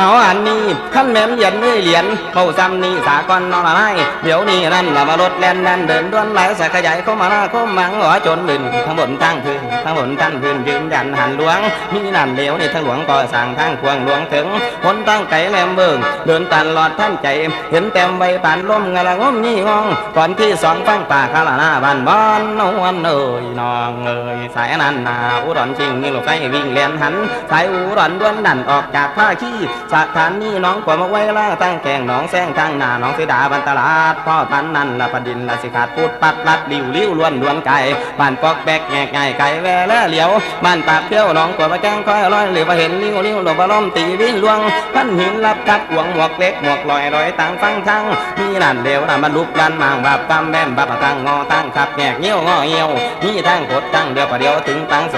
เอาอันนี้ขั้นแม่นเหรียญไม่เหรียญเบาซ้ำนี่สากลนอนอะไรเดี๋ยวนี้นั่นละมารถแล่นนั่นเดินด้วนไหลสายขยายเข้ามาหน้าเข้ามังหัวจนลืนทั้งบนทั้งพื้นทั้งบนทั้งพื้นยืนยันหันหลวง มีนั่นเหลวนี่ทั้งหลวงก่อสร้างทางควงหลวงถึงหนตั้งไก่แหลมเบิ่งเดินตันหลอดท่านใจ เห็นแต้มใบปานลมงะละงมยี่งองก่อนที่สองฟังป่าคาลาหน้าบ้านบ้านนวลเอ่ยนองเอ่ยสายนันนาอุดรชิงนี่ลูกไฟวิ่งเลียนหันสายอุดรด้วนดันออกจากผ้าขี้สถานนี้น้องกว่ามาไว้ล่าตั้งแกงน้องแซงทางหน้าน้องเสดาบันตลาดพ่อพันนั่นละประดินละสิขาดพูดปัดลัดลิ้วลิ้วล้วนล้วนไก่บ้านปอกแบกแงกง่ายไก่แวแลเหลียวบ้านปากเที่ยวน้องกว่ามาแจ้งคอยร้อยหรือว่าเห็นลิ้วลิ้วหลบล้อมตีวิ่งลวงพันหินรับกัดหวงหมวกเล็กหมวกลอยร้อยต่างฟังทั้งมีนั่นเดียวน่ะมันลุกดันมางแบบตำแบมบับตั้งงอตั้งขับแงกเงี้ยวงอเงี้ยวมีทั้งกดตั้งเดียวประเดียวถึงตั้งโศ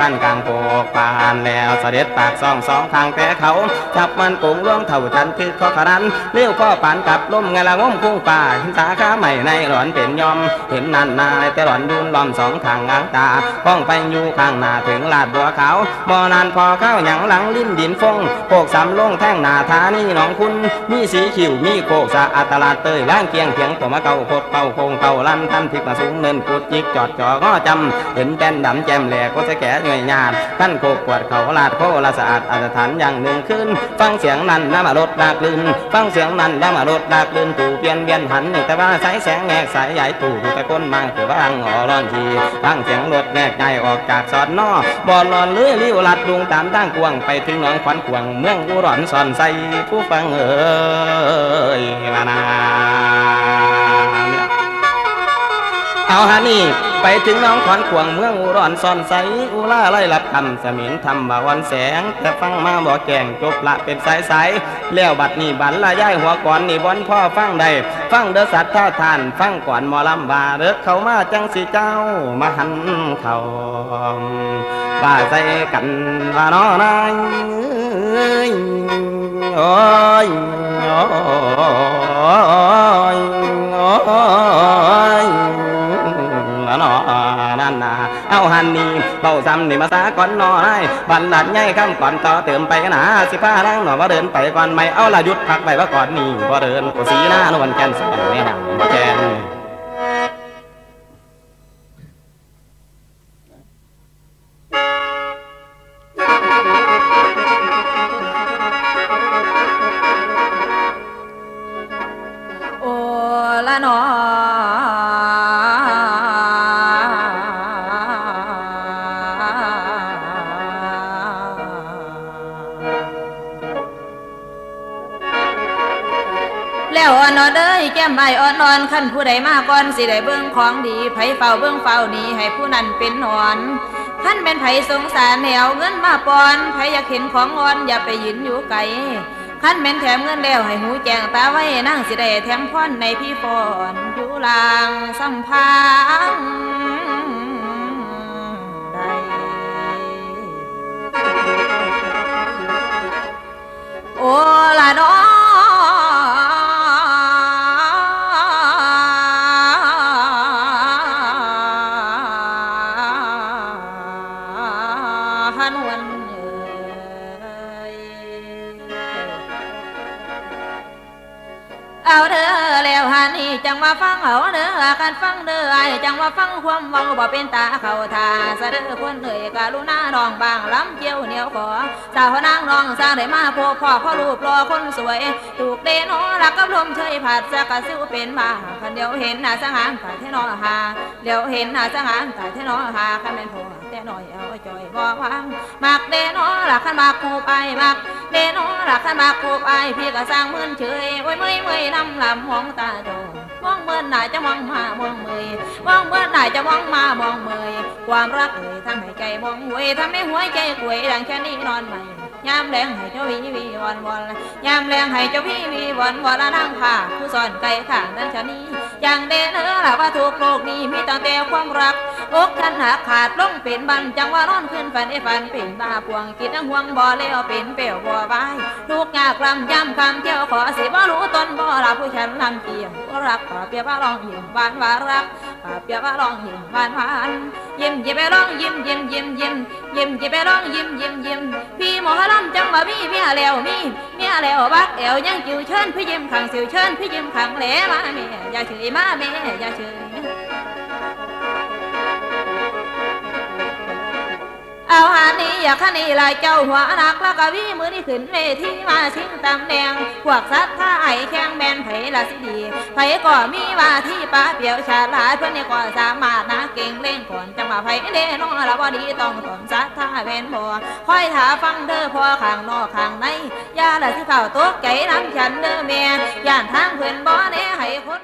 กันกลางโปกปานแล้วเสด็จปากซองสองทางแต่เขาจับมันโกงล่วงเท่าทันคือข้อขรันเลี้ยวข้อปานกับลมไงละงมคุ้งป่าหินสาข้าใหม่ในหลอนเป็นยอม เห็นนันนายแต่หลอนดูนล้อมสองทางอ้างตาป้องไปอยู่ข้างหน้าถึงลาดบัวขาวบ่อนานพอเข้าหยังหลังลิ้นดินฟงโปกสามลงแท่งหนาทานี่น้องคุณ มีสีขิวมีโคกสะอาตลาดเตยล้างเกียงเพียงตัวมาเก่าโคตเป่าโคงเก่าลั่นทันทิกมาสูงเนินกุดจิกจอดจ่อง้อจำเห็นแป้นดำแจ่มแหลกก็จะแก่หน่วยงานขั้นโคกกวดเขาลาดโคละสะอาดอาถรรพ์อย่างหนึ่งขึ้นฟังเสียงนั้นน้ำมารถดากลืนฟังเสียงนั้นน้ำมารถดากลืนตู่เปลี่ยนเวียนหันแต่ว่าสายแสงแงกสายใหญ่ตู่ตะก้นมังคือว่างอ๋อร้อนทีฟังเสียงรถแงกใหญ่ออกจากสอดนอบอลลอนเลื้อยลิ้วลัดลุงตามตั้งกวงไปถึงหนองขวัญกวงเมืองอุดรสอนใสผู้ฟังเอ่ยมานานเอาฮะนี่ ไปถึงน้องขอนขวงเมืองอุดรซอนใสอุล่าไล่รับคำสมิงทำบ่าวันแสง แต่ฟังมาบ่แกงจบละเป็นสายสายๆแล้วบัดนี้บันละย่ายหัวก่อนนี่บอนพ่อฟังได้ฟังเด้อสัตว์ท่าทาน ฟังก่อนหมอลำบาเด้อเข้ามาจังสิเจ้ามาหันเขาว่าใส่กันว่าน้อนายโอ้ยโอ้ เอาหันนี่เบาซ้ำนี่มาสาก่อนนอได้บันดัดใหญ่คำก่อนต่อเติมไปหนาสิพานั่งหนอว่าเดินไปก่อนไม่เอาละหยุดพักไปว่าก่อนนี่บ่เดินกูสีหน้านวลแกนสวยไม่หังบ่แกนโอ้ละนอ วอ่อนนอนเอ้ยแก้มใบอ่อนนอนขั้นผู้ใดมาก่อนสิได้เบิ่งของดีไผเฝ้าเบิ่งเฝ้านี้ให้ผู้นั้นเป็นหนอนขั้นเป็นไผสงสารแนวเงินมาปอนไผอยากเห็นของอ่อนอย่าไปยืนอยู่ไกลขั้นแม่นแถมเงินแล้วให้หูแจงตาไว้นั่งสิได้แถมพรในพี่ฟอนอยู่ลางสัมพังันวันเอาเด้อแล้วหานี่จังว่าฟังเอาเด้อการฟังเด้อไอจังว่าฟังความเว้าบ่เป็นตาเขาทาสะเด้อคนเอ่ยกะลุณาน้องบางลำเจียวเหนียวขอสาวนางน้องสร้างได้มาพบพ่อพ่อรูปรอคนสวย ถูกเดโนรักกับลมเชยผัดสะกะซิวเป็นมาคันเดียวเห็นหน้าสงหารตายเทนอหาเดียวเห็นหน้าสงหารตายเทนอหาคันเป็นพ่อ แต่น้อยเอาจอยบ่พังมักเดโนรักคันมักคูไปมักเดโนรักขันมากูไอายพี่ก็สร้างมืนเฉยโอ้ยเมื่อยเมื่อยนำลำมองตาโดนมองเมื่อไหนจะมองมามองเมยมองเมื่อไหนจะมองมามองเมยความรักเอ่ยทำให้ใจมองหวยทำให้หัวใจกวยดังแค่นี้นอนใหม่ยามแรงให้เจ้าพี่วีวันวันยามแรงให้เจ้าพี่วีวันวันละนั่งผ่าผู้สอนไก่ข้างนั้นชะนี้อย่างเดนเออละว่าทุกโลกนี้มีตั้งแต่ความรัก อกฉันหักขาดลงเป็นบันจังว่านอนขึ้นฝันไอ้ฝันเป็นบาปวงกินทั้งห่วงบ่แล้วเป็นเปลวบ่บายทุกยากลำย่ำคำเที่ยวขอสิบ่รู้ตนบ่ลาผู้ฉันลำเกียงบ่รักป่าเปียบ่ลองหิ่งบานว่ารักป่าเปียบ่ลองหิ่งบานหวานยิ้มอย่าไปร้องยิ้มยิ้มยิ้มยิ้มยิ้มอย่าไปร้องยิ้มยิ้มยิ้มพี่หมอลำจังว่ามีเมียแล้วมีเมียแล้วบักแอวยังจิวเชิญพี่ยิ้มขังสิวเชิญพี่ยิ้มขังแหลมาแม่อย่าเฉยมาแม่อย่าเฉย ยากขันนี้ลายเจ้าหัวนักล้วก็วีมือนี่ขึ้นเวทีมาชิงตำแดงพวกสัตว์ท่าไอแข้งแมนไผละสิดีไผก็มีว่าที่ป้าเปียวฉลาดเพื่อนนี่ก็สามารถนะเก่งเล่นก่อนจังหวะไผเล่น้องละบ่ดีต้องตนสัตว์ท่าแมนพอคอยถาฟังเด้อพอข้างนอกข้างในยาละสิเฝ้าตกใจน้ำฉันเด้อแม่ย่านทางเพื่อนบ่แน่ให้คน